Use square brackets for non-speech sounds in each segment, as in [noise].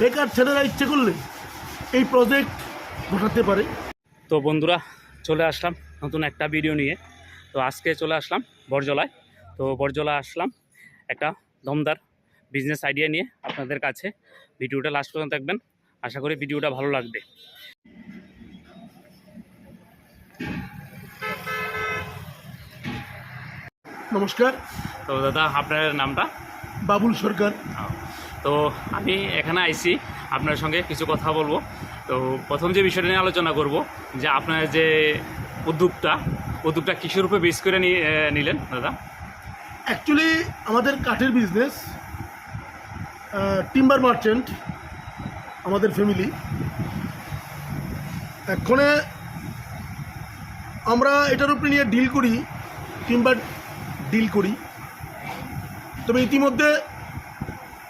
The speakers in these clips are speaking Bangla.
বেকার ছেলেরা ইচ্ছে করলে এই প্রজেক্ট ঘটাতে পারে। তো বন্ধুরা চলে আসলাম নতুন একটা ভিডিও নিয়ে। তো আজকে চলে আসলাম বরজলায়। তো বরজলা আসলাম একটা দমদার বিজনেস আইডিয়া নিয়ে আপনাদের কাছে। ভিডিওটা লাস্ট পর্যন্ত দেখবেন। আশা করি ভিডিওটা ভালো লাগবে। নমস্কার। তো দাদা আপনার নামটা? বাবুল সরকার। তো আমি এখানে আইছি। আপনার সঙ্গে কিছু কথা বলব। তো প্রথম যে বিষয়টা নিয়ে আলোচনা করব, যে আপনার যে উদ্যোগটা উদ্যোগটা কিসের উপরে বেস করে নিলেন, দাদা? অ্যাকচুয়ালি আমাদের কাঠের বিজনেস টিম্বার মার্চেন্ট আমাদের ফ্যামিলি এক্ষণে আমরা এটার উপরে নিয়ে ডিল করি টিম্বার ডিল করি। তবে ইতিমধ্যে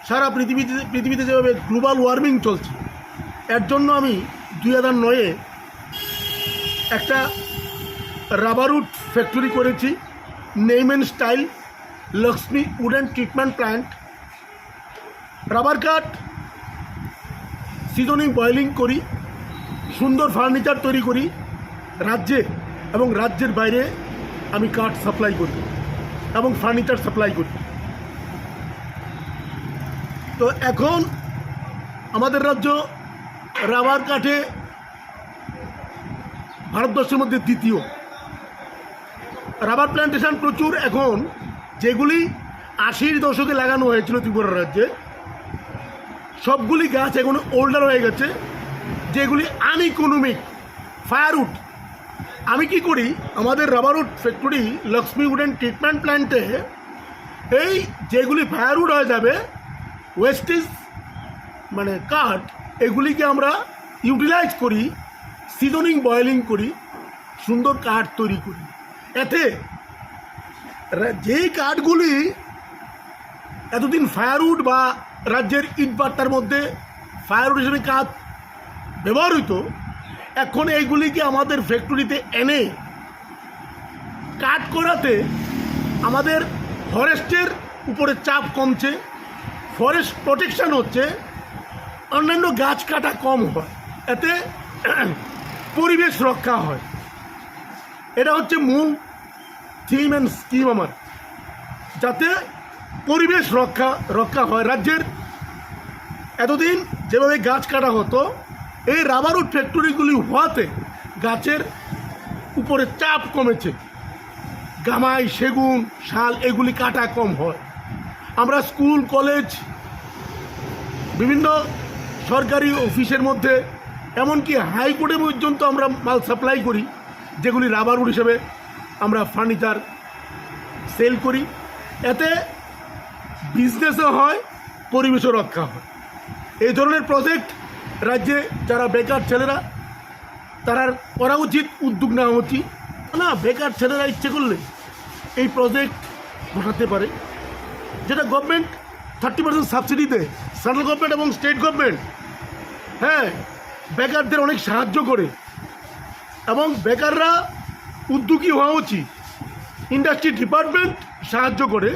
সারা পৃথিবীতে পৃথিবীতে যেভাবে গ্লোবাল ওয়ার্মিং চলছে, এর জন্য আমি দুই হাজার নয়ে একটা রাবারউড ফ্যাক্টরি করেছি name and style Lakshmi wooden treatment plant rubber কাঠ সিজনিং বয়েলিং করি, সুন্দর ফার্নিচার তৈরি করি, রাজ্যে এবং রাজ্যের বাইরে আমি কাঠ সাপ্লাই করি এবং ফার্নিচার সাপ্লাই করি। তো এখন আমাদের রাজ্য রাবার কাঠে ভারতবর্ষের মধ্যে দ্বিতীয়। রাবার প্ল্যান্টেশন প্রচুর এখন, যেগুলি আশির দশকে লাগানো হয়েছিল ত্রিপুরা রাজ্যে। সবগুলি গাছ এখন ওল্ডার হয়ে গেছে, যেগুলি আনইকোনমিক ফায়ারউড আমি কি করি, আমাদের rubberwood factory Lakshmi wooden treatment প্ল্যান্টে এই যেগুলি ফায়ারউড হয়ে যাবে ওয়েস্টেজ মানে কাঠ, এগুলিকে আমরা ইউটিলাইজ করি, সিজনিং, বয়েলিং করি, সুন্দর কাঠ তৈরি করি। এতে যেই কাঠগুলি এতদিন ফায়ারউড বা রাজ্যের ইটবাট্টার মধ্যে ফায়ারউড হিসেবে কাঠ ব্যবহার হইতো এখন এইগুলিকে আমাদের ফ্যাক্টরিতে এনে কাট করাতে আমাদের ফরেস্টের উপরে চাপ কমছে। ফরেস্ট প্রোটেকশন হচ্ছে, অন্যান্য গাছ কাটা কম হয়, এতে পরিবেশ রক্ষা হয়। এটা হচ্ছে মূল থিম অ্যান্ড স্কিম আমার। যাতে পরিবেশ রক্ষা রক্ষা হয়। রাজ্যের এতদিন যেভাবে গাছ কাটা হতো, এই রাবারুড ফ্যাক্টরিগুলি হওয়াতে গাছের উপরে চাপ কমেছে। গামাই, সেগুন, শাল, এগুলি কাটা কম হয়। আমরা স্কুল, কলেজ, বিভিন্ন সরকারি অফিসের মধ্যে, এমনকি হাইকোর্টে পর্যন্ত আমরা মাল সাপ্লাই করি, যেগুলি রাবারউড হিসেবে আমরা ফার্নিচার সেল করি। এতে বিজনেসও হয়, পরিবেশও রক্ষা হয়। এই ধরনের প্রজেক্ট রাজ্যে যারা বেকার ছেলেরা, তারা করা উচিত, উদ্যোগ নেওয়া উচিত। না, বেকার ছেলেরা ইচ্ছে করলে এই প্রজেক্ট ঘটাতে পারে। যেটা গভর্নমেন্ট থার্টি পার্সেন্ট সাবসিডি দেয় সেন্ট্রাল গভর্নমেন্ট এবং স্টেট গভর্নমেন্ট হ্যাঁ বেকারদের অনেক সাহায্য করে। এবং বেকাররা উদ্যোগী হওয়া উচিত। ইন্ডাস্ট্রি ডিপার্টমেন্ট সাহায্য করে।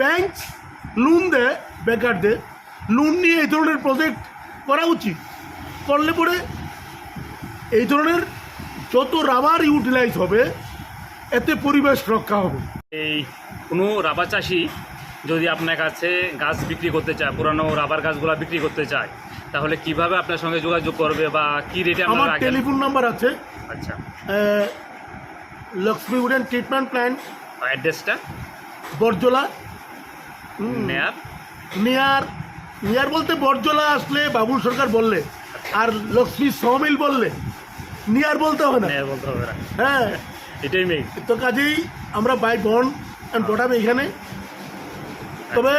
ব্যাংক লোন দেয় বেকারদের। লোন নিয়ে এই ধরনের প্রজেক্ট করা উচিত। করলে পরে এই ধরনের যত রাবার ইউটিলাইজ হবে, এতে পরিবেশ রক্ষা হবে। এই কোনো রাবার চাষি যদি আপনার কাছে গাছ বিক্রি করতে চায় পুরানো রাবার গাছগুলো বিক্রি করতে চায় তাহলে কীভাবে আপনার সঙ্গে যোগাযোগ করবে বা কি রেটে আমার টেলিফোন নাম্বার আছে। আচ্ছা। লক্ষ্মী উডেন ট্রিটমেন্ট প্ল্যান্ট অ্যাড্রেসটা বরজলা। নেয়ার? নেয়ার। নেয়ার বলতে বরজলা আসলে বাবুল সরকার বললে আর লক্ষ্মী সমিল বললে। নিয়ার বলতে হবে না। নেয়ার বলতে হবে না। হ্যাঁ। এটাই মেয়ে তো কাজেই আমরা বাই বন অ্যান্ড বটাম এখানে তবে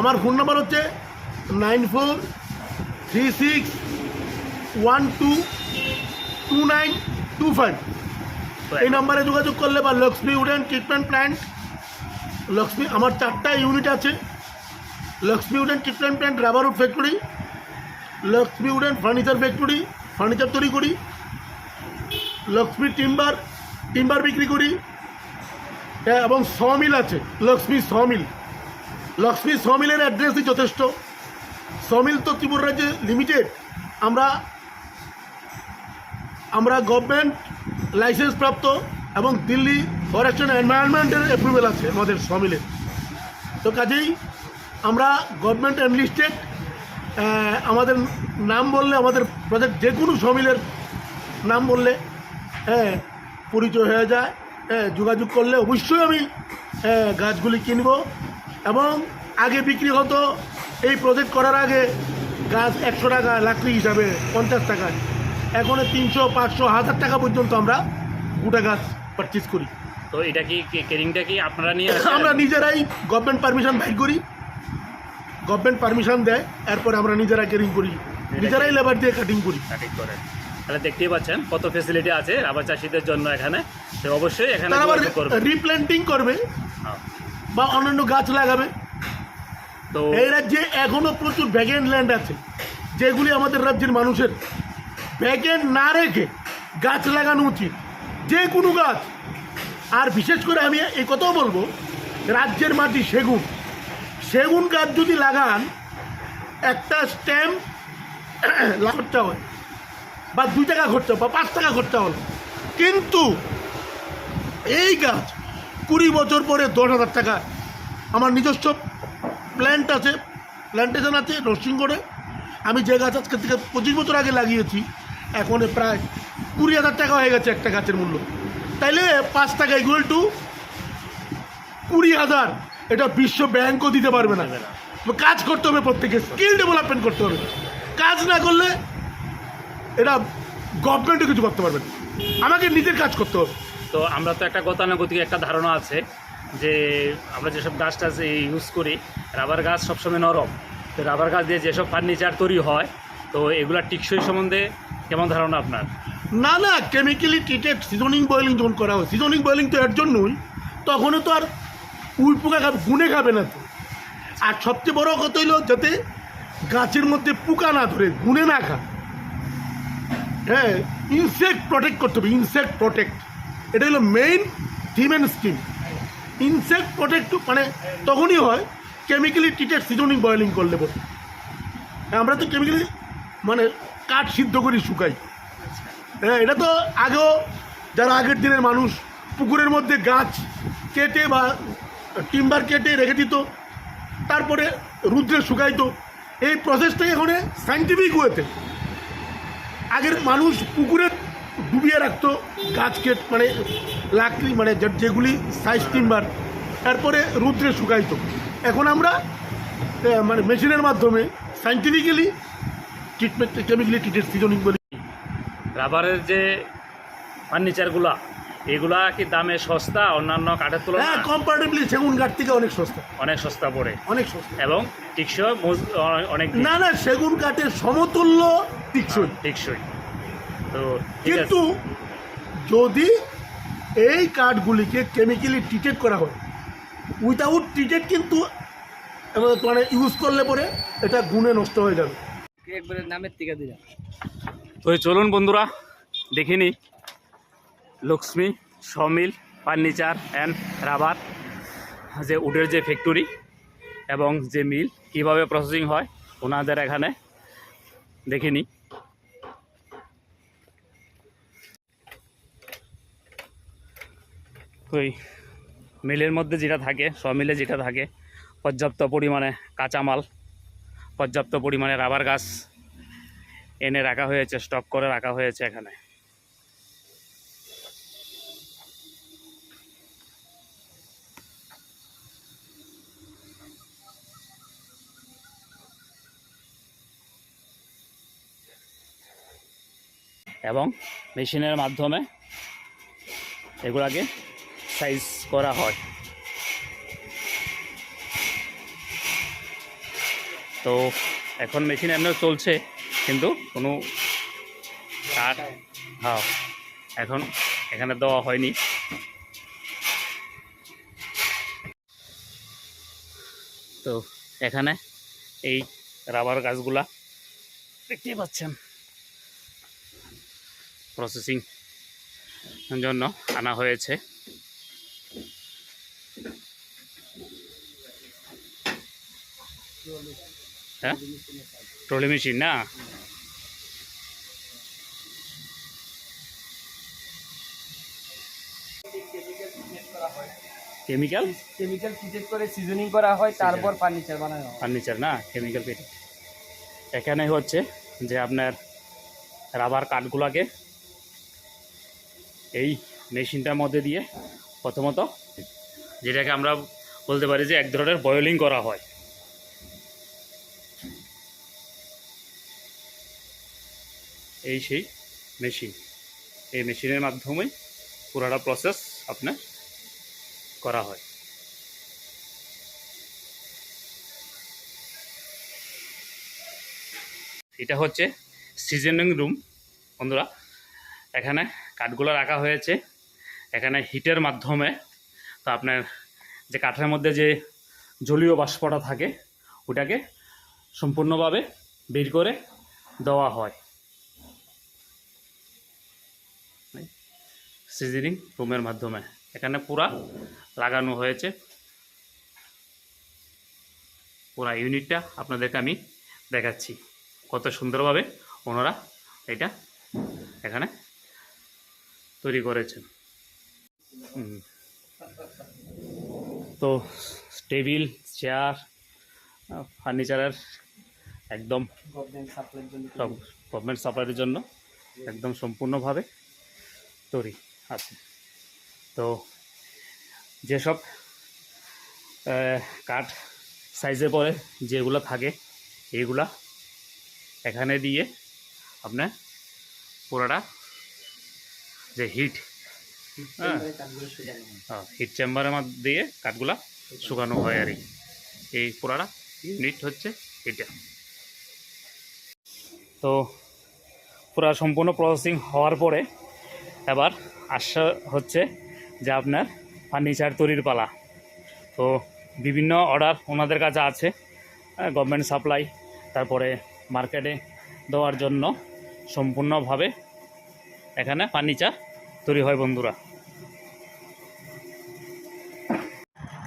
আমার ফোন নাম্বার হচ্ছে nine four three six one two two nine two five. এই নাম্বারে যোগাযোগ করলে বা Lakshmi wooden treatment plant Lakshmi আমার চারটা ইউনিট আছে। Lakshmi wooden treatment plant rubberwood factory Lakshmi wooden furniture factory furniture তৈরি করি। লক্ষ্মী টিম্বার টিম্বার বিক্রি করি। হ্যাঁ, এবং সমিল আছে লক্ষ্মী সমিল লক্ষ্মী সমিলের অ্যাড্রেসই যথেষ্ট। সমিল তো ত্রিপুরা রাজ্যে লিমিটেড আমরা আমরা গভর্নমেন্ট লাইসেন্স প্রাপ্ত এবং দিল্লি ফরেস্ট অ্যান্ড এনভায়রনমেন্টের অ্যাপ্রুভেল আছে আমাদের সমিলের। তো কাজেই আমরা গভর্নমেন্ট অ্যানলিস্টেড আমাদের নাম বললে আমাদের প্রজেক্ট যে কোনো সমিলের নাম বললে হ্যাঁ পরিচয় হয়ে যায় হ্যাঁ যোগাযোগ করলে অবশ্যই আমি হ্যাঁ, গাছগুলি কিনব। এবং আগে বিক্রি হতো এই প্রজেক্ট করার আগে গাছ একশো টাকা লাকড়ি হিসাবে পঞ্চাশ টাকায় এখন তিনশো পাঁচশো হাজার টাকা পর্যন্ত আমরা গোটা গাছ পারচেস করি। তো এটা কি কেরিংটা কি আপনারা নিয়ে আমরা নিজেরাই গভর্নমেন্ট পারমিশন বাইর করি। গভর্নমেন্ট পারমিশন দেয় এরপর আমরা নিজেরা কেরিং। করি নিজেরাই লেবার দিয়ে কাটিং করি। কাটিং করেন? তাহলে দেখতেই পাচ্ছেন কত ফেসিলিটি আছে রাবার চাষিদের জন্য এখানে। তো অবশ্যই এখানে আবার রিপ্ল্যান্টিং করবে। হ্যাঁ। বা অন্যান্য গাছ লাগাবে। তো এই রাজ্যে এখনও প্রচুর ভ্যাকেন্ট ল্যান্ড আছে যেগুলি আমাদের রাজ্যের মানুষের। ভ্যাকেন্ট না রেখে গাছ লাগানো উচিত যে কোনো গাছ। আর বিশেষ করে আমি এই কথাও বলব রাজ্যের মাটি সেগুন। সেগুন গাছ যদি লাগান একটা স্ট্যাম্প [coughs] খরচা হয় বা দুই টাকা খরচা বা পাঁচ টাকা খরচা হলো। কিন্তু এই গাছ কুড়ি বছর পরে দশ হাজার টাকা। আমার নিজস্ব প্ল্যান্ট আছে প্ল্যান্টেশন আছে নরসিংগড়ে আমি যে গাছ আজকে থেকে পঁচিশ বছর আগে লাগিয়েছি, এখন প্রায় কুড়ি হাজার টাকা হয়ে গেছে একটা গাছের মূল্য। তাইলে পাঁচ টাকা ইকুয়াল টু কুড়ি হাজার। এটা বিশ্ব ব্যাংকও দিতে পারবে না। কাজ করতে হবে প্রত্যেকে স্কিল ডেভেলপমেন্ট করতে হবে। কাজ না করলে এটা গভর্নমেন্টও কিছু করতে পারবে না। আমাকে নিজের কাজ করতে হবে। তো আমরা তো একটা গতানুগতিক একটা ধারণা আছে যে আমরা যেসব গাছ টাছ ইউজ করি, রাবার গাছ সবসময় নরম। তো রাবার গাছ দিয়ে যেসব ফার্নিচার তৈরি হয়, তো এগুলা টিকসই সম্বন্ধে কেমন ধারণা আপনার? না না কেমিক্যালি ট্রিটেড সিজনিং বয়েলিং যখন করা হয় সিজনিং বয়েলিং তো এর জন্যই, তখনও তো আর উই পোকা খাবে, গুনে খাবে না তো। আর সবচেয়ে বড় কথা হইল যাতে গাছের মধ্যে পোকা না ধরে, গুনে না খা হ্যাঁ ইনসেক্ট প্রোটেক্ট করতে হবে ইনসেক্ট প্রোটেক্ট এটা হলো main theme scheme insect protect মানে তখনই হয় কেমিক্যালি ট্রিটেড সিজনিং বয়েলিং করলে বলে আমরা তো কেমিক্যালি মানে কাঠ সিদ্ধ করি, শুকাই। হ্যাঁ এটা তো আগেও যারা আগের দিনের মানুষ, পুকুরের মধ্যে গাছ কেটে বা টিম্বার কেটে রেখে দিত, তারপরে রুদ্রে শুকাইতো। এই প্রসেসটাই এখন সাইন্টিফিক ওয়েতে আগের মানুষ পুকুরে ডুবিয়ে রাখতো গাছ কেট মানে লাকড়ি মানে যেগুলি সাইজ টিম্বার তারপরে রুদ্রে শুকাইতো। এখন আমরা মানে মেশিনের মাধ্যমে scientifically treatment chemically treated seasoning বলি। রাবারের যে ফার্নিচারগুলা এগুলা কি দামে সস্তা? অন্যান্য কাঠের হ্যাঁ তুলনায় কম্পারেটিভলি সেগুন কাঠ থেকে অনেক সস্তা। অনেক সস্তা পড়ে। অনেক সস্তা। এবং টিকসই অনেক না না সেগুন কাঠের সমতুল্য টিকসই। টিকসই। তো কিন্তু যদি এই কাঠগুলিকে কেমিক্যালি ট্রিটেড করা হয় উইথাউট ট্রিটেড কিন্তু মানে ইউজ করলে পরে এটা গুণে নষ্ট হয়ে যাবে। একবারে নামের টিকা দিলাম তো চলুন বন্ধুরা দেখিনি Lakshmi sawmill furniture and rubber যে উডের যে ফ্যাক্টরি এবং যে মিল কীভাবে প্রসেসিং হয় ওনাদের এখানে দেখিনি ওই মিলের মধ্যে যেটা থাকে, সব মিলে যেটা থাকে, পর্যাপ্ত পরিমাণে কাঁচামাল, পর্যাপ্ত পরিমাণে রাবার গাছ এনে রাখা হয়েছে, স্টক করে রাখা হয়েছে এখানে। এবং মেশিনের মাধ্যমে এগুলাকে সাইজ করা হয়। তো এখন মেশিন এমনিও চলছে, কিন্তু কোনো কাঠ হ্যাঁ এখন এখানে দেওয়া হয়নি। তো এখানে এই রাবার গাছগুলা দেখতে পাচ্ছেন। প্রসেসিং জন্য আনা হয়েছে। হ্যাঁ? ট্রলি মেশিন না? কেমিক্যাল? কেমিক্যাল ফিটেড করে সিজনিং করা হয় তারপর ফার্নিচার বানানো হয়। ফার্নিচার না কেমিক্যাল পেট এখানে হচ্ছে যে আপনার রাবার কাঠগুলোকে এই মেশিনটার মধ্যে দিয়ে প্রথমত যেটাকে আমরা বলতে পারি যে এক ধরনের বয়েলিং করা হয়। এই সেই মেশিন এই মেশিনের মাধ্যমে পুরোটা প্রসেস আপনার করা হয়। এটা হচ্ছে সিজনিং রুম বন্ধুরা, এখানে কাঠগুলো রাখা হয়েছে। এখানে হিটের মাধ্যমে তো আপনার যে কাঠের মধ্যে যে জলীয় বাষ্পটা থাকে, ওটাকে সম্পূর্ণভাবে বের করে দেওয়া হয়। সিজনিং রুমের মাধ্যমে। এখানে পুরা লাগানো হয়েছে। পুরা ইউনিটটা আপনাদেরকে আমি দেখাচ্ছি। কত সুন্দরভাবে ওনারা এটা এখানে তৈরি করেছেন। তো টেবিল চেয়ার ফার্নিচারের একদম গভর্নমেন্ট সাপ্লাইয়ের জন্য সব গভর্নমেন্ট সাপ্লাইয়ের জন্য একদম সম্পূর্ণভাবে তৈরি। আছে তো যেসব কাঠ সাইজে পরে যেগুলো থাকে এইগুলা এখানে দিয়ে আপনার পুরোটা যে হিট হ্যাঁ। হয় হিট চেম্বারের মধ্যে দিয়ে কাঠগুলা শুকানো হয় আর কি। এই পুরাটা ইউনিট হচ্ছে এটা তো পুরা সম্পূর্ণ প্রসেসিং হওয়ার পরে এবার আসা হচ্ছে যে আপনার ফার্নিচার তৈরির পালা। তো বিভিন্ন অর্ডার ওনাদের কাছে আছে গভর্নমেন্ট সাপ্লাই তারপরে মার্কেটে দেওয়ার জন্য সম্পূর্ণভাবে এখানে ফার্নিচার তৈরি হয় বন্ধুরা।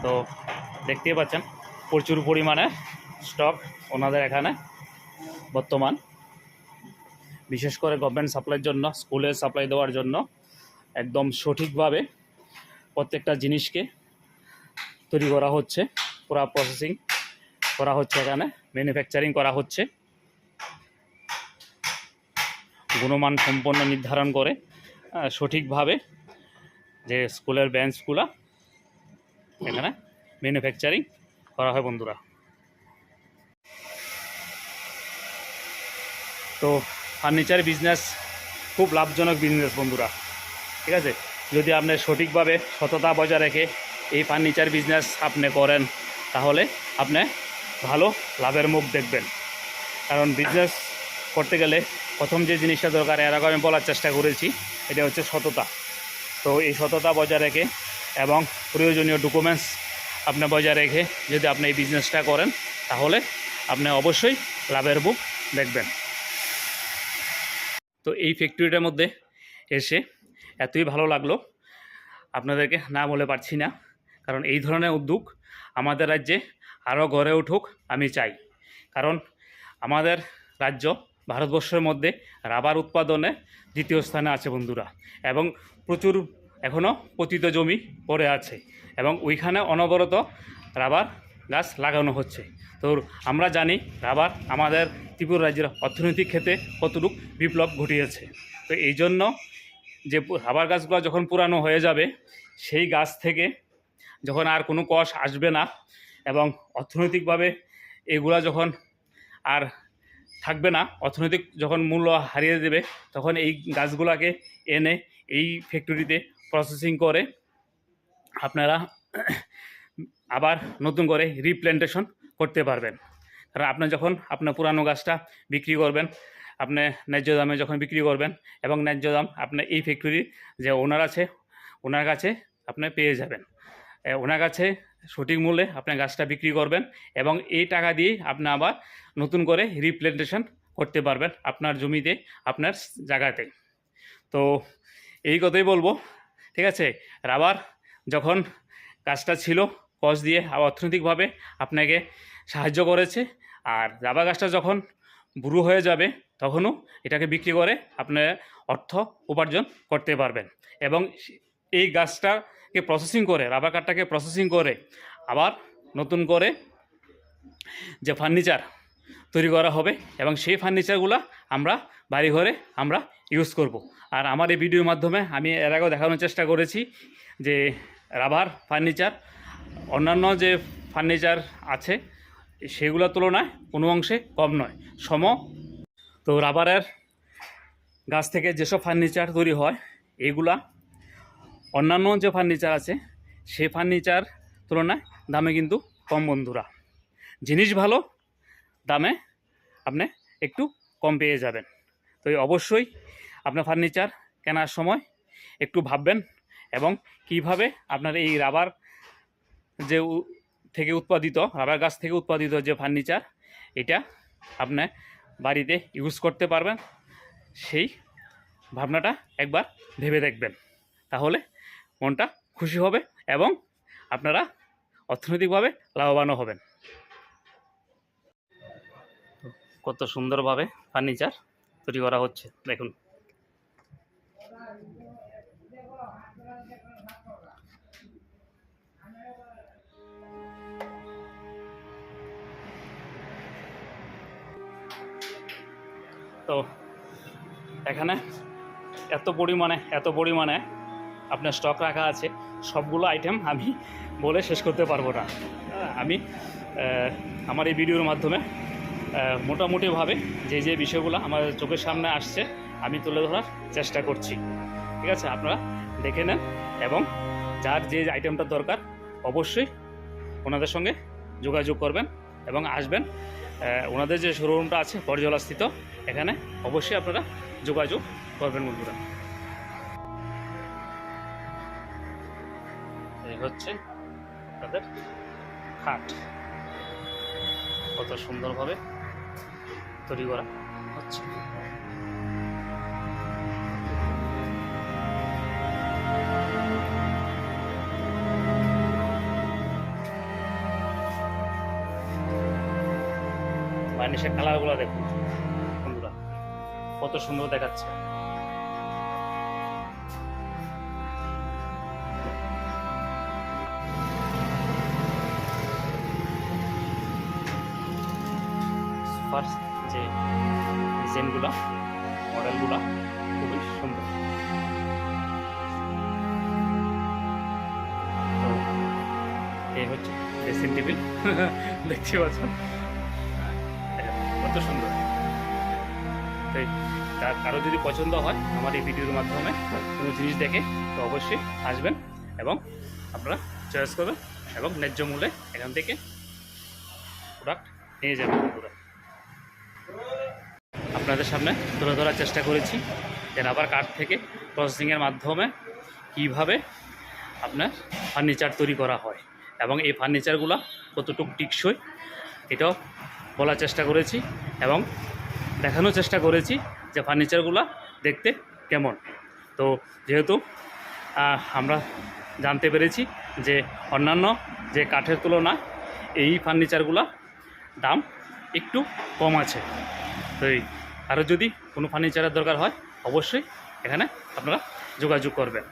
তো দেখতেই পাচ্ছেন, প্রচুর পরিমাণে স্টক ওনাদের এখানে বর্তমান। বিশেষ করে গভর্নমেন্ট সাপ্লাইয়ের জন্য স্কুলে সাপ্লাই দেওয়ার জন্য একদম সঠিকভাবে প্রত্যেকটা জিনিসকে তৈরি করা হচ্ছে, পুরা প্রসেসিং করা হচ্ছে এখানে ম্যানুফ্যাকচারিং করা হচ্ছে। গুণমান সম্পন্ন নির্ধারণ করে সঠিকভাবে যে স্কুলের বেঞ্চগুলো এখানে ম্যানুফ্যাকচারিং করা হয় বন্ধুরা। তো ফার্নিচার বিজনেস খুব লাভজনক বিজনেস বন্ধুরা। ঠিক আছে? যদি আপনি সঠিকভাবে সততা বজায় রেখে এই ফার্নিচার বিজনেস আপনি করেন, তাহলে আপনি ভালো লাভের মুখ দেখবেন। কারণ বিজনেস করতে গেলে প্রথম যে জিনিসটা দরকার, এর আগে আমি বলার চেষ্টা করেছি, এটা হচ্ছে সততা। তো এই সততা বজায় রেখে এবং প্রয়োজনীয় ডকুমেন্টস আপনি বজায় রেখে যদি আপনি এই বিজনেসটা করেন, তাহলে আপনি অবশ্যই লাভের বুক দেখবেন। তো এই ফ্যাক্টরিটার মধ্যে এসে এতই ভালো লাগল। আপনাদেরকে না বলে পারছি না, কারণ এই ধরনের উদ্যোগ আমাদের রাজ্যে আরও গড়ে উঠুক আমি চাই। কারণ আমাদের রাজ্য ভারতবর্ষের মধ্যে রাবার উৎপাদনে দ্বিতীয় স্থানে আছে বন্ধুরা, এবং প্রচুর এখনও পতিত জমি পড়ে আছে, এবং ওইখানে অনবরত রাবার গাছ লাগানো হচ্ছে। তো আমরা জানি রাবার আমাদের ত্রিপুরা রাজ্যের অর্থনৈতিক ক্ষেত্রে কতটুকু বিপ্লব ঘটিয়েছে। তো এই জন্য যে রাবার গাছগুলো যখন পুরানো হয়ে যাবে, সেই গাছ থেকে যখন আর কোনো কষ আসবে না এবং অর্থনৈতিকভাবে এগুলা যখন আর থাকবে না, অর্থনৈতিক যখন মূল্য হারিয়ে দেবে, তখন এই গাছগুলোকে এনে এই ফ্যাক্টরিতে প্রসেসিং করে আপনারা আবার নতুন করে রিপ্ল্যান্টেশন করতে পারবেন। কারণ আপনি যখন আপনার পুরানো গাছটা বিক্রি করবেন আপনি ন্যায্য দামে যখন বিক্রি করবেন এবং ন্যায্য দাম আপনার এই ফ্যাক্টরির যে ওনার আছে, ওনার কাছে আপনি পেয়ে যাবেন। ওনার কাছে সঠিক মূল্যে আপনি গাছটা বিক্রি করবেন এবং এই টাকা দিয়ে আপনি আবার নতুন করে রিপ্লেন্টেশন করতে পারবেন আপনার জমিতে, আপনার জায়গাতে। তো এই কথাই বলব, ঠিক আছে? রাবার যখন গাছটা ছিল কস দিয়ে অর্থনৈতিকভাবে আপনাকে সাহায্য করেছে, আর রাবার গাছটা যখন বুড়ো হয়ে যাবে তখনও এটাকে বিক্রি করে আপনার অর্থ উপার্জন করতে পারবেন। এবং এই গাছটাকে প্রসেসিং করে রাবার কাঠটাকে প্রসেসিং করে, আবার নতুন করে যে ফার্নিচার তৈরি করা হবে এবং সেই ফার্নিচারগুলো আমরা বাড়ি ঘরে আমরা ইউজ করব। আর আমার এই ভিডিওর মাধ্যমে আমি এর আগেও দেখানোর চেষ্টা করেছি যে রাবার ফার্নিচার অন্যান্য যে ফার্নিচার আছে সেগুলোর তুলনায় কোনো অংশে কম নয়, সম তো রাবারের গাছ থেকে যেসব ফার্নিচার তৈরি হয়, এগুলা, অন্যান্য যে ফার্নিচার আছে, সেই ফার্নিচার তুলনায় দামে কিন্তু কম বন্ধুরা। জিনিস ভালো, দামে আপনি একটু কম পেয়ে যাবেন। তো অবশ্যই আপনার ফার্নিচার কেনার সময় একটু ভাববেন এবং কীভাবে আপনার এই রাবার যে থেকে উৎপাদিত, রাবার গাছ থেকে উৎপাদিত যে ফার্নিচার এটা আপনি বাড়িতে ইউজ করতে পারবেন, সেই ভাবনাটা একবার ভেবে দেখবেন। তাহলে মনটা খুশি হবে এবং আপনারা অর্থনৈতিকভাবে লাভবানও হবেন। কত সুন্দরভাবে ফার্নিচার তৈরি করা হচ্ছে, দেখুন। তো এখানে এত পরিমাণে এত পরিমাণে আপনার স্টক রাখা আছে। সবগুলো আইটেম আমি বলে শেষ করতে পারব না। হ্যাঁ, আমি আমার এই ভিডিওর মাধ্যমে মোটামুটিভাবে যে যে বিষয়গুলো আমার চোখের সামনে আসছে আমি তুলে ধরার চেষ্টা করছি। ঠিক আছে? আপনারা দেখে নেন এবং যার যে আইটেমটা দরকার অবশ্যই ওনাদের সঙ্গে যোগাযোগ করবেন এবং আসবেন। ওনাদের যে শোরুমটা আছে, পরজলাস্থিত, এখানে অবশ্যই আপনারা যোগাযোগ করবেন বন্ধুরা। এই হচ্ছে তাদের খাট। কত সুন্দরভাবে তৈরি করা হচ্ছে। বার্নিশের কালারগুলো দেখুন। বন্ধুরা, কত সুন্দর দেখাচ্ছে। ফার্স্ট যে ডিজাইনগুলো মডেলগুলো খুবই সুন্দর। এই হচ্ছে ড্রেসিং টেবিল [laughs] দেখতে পাচ্ছেন? কত সুন্দর। তাই তার কারও যদি পছন্দ হয় আমার এই ভিডিওর মাধ্যমে কোনো জিনিস দেখে, তো অবশ্যই আসবেন এবং আপনারা চয়েস করবেন এবং ন্যায্য মূল্যে এখান থেকে প্রোডাক্ট নিয়ে যাবেন আপনাদের সামনে তুলে ধরার চেষ্টা করেছি। যে রাবার কাঠ থেকে প্রসেসিংয়ের মাধ্যমে কীভাবে আপনার ফার্নিচার তৈরি করা হয় এবং এই ফার্নিচারগুলো কতটুকু টিকসই, এটাও বলার চেষ্টা করেছি এবং দেখানোর চেষ্টা করেছি যে ফার্নিচারগুলো দেখতে কেমন। তো যেহেতু আমরা জানতে পেরেছি যে অন্যান্য যে কাঠের তুলনায় এই ফার্নিচারগুলো দাম একটু কম আছে। তো এই আরও যদি কোনো ফার্নিচারের দরকার হয়, অবশ্যই এখানে আপনারা যোগাযোগ করবেন।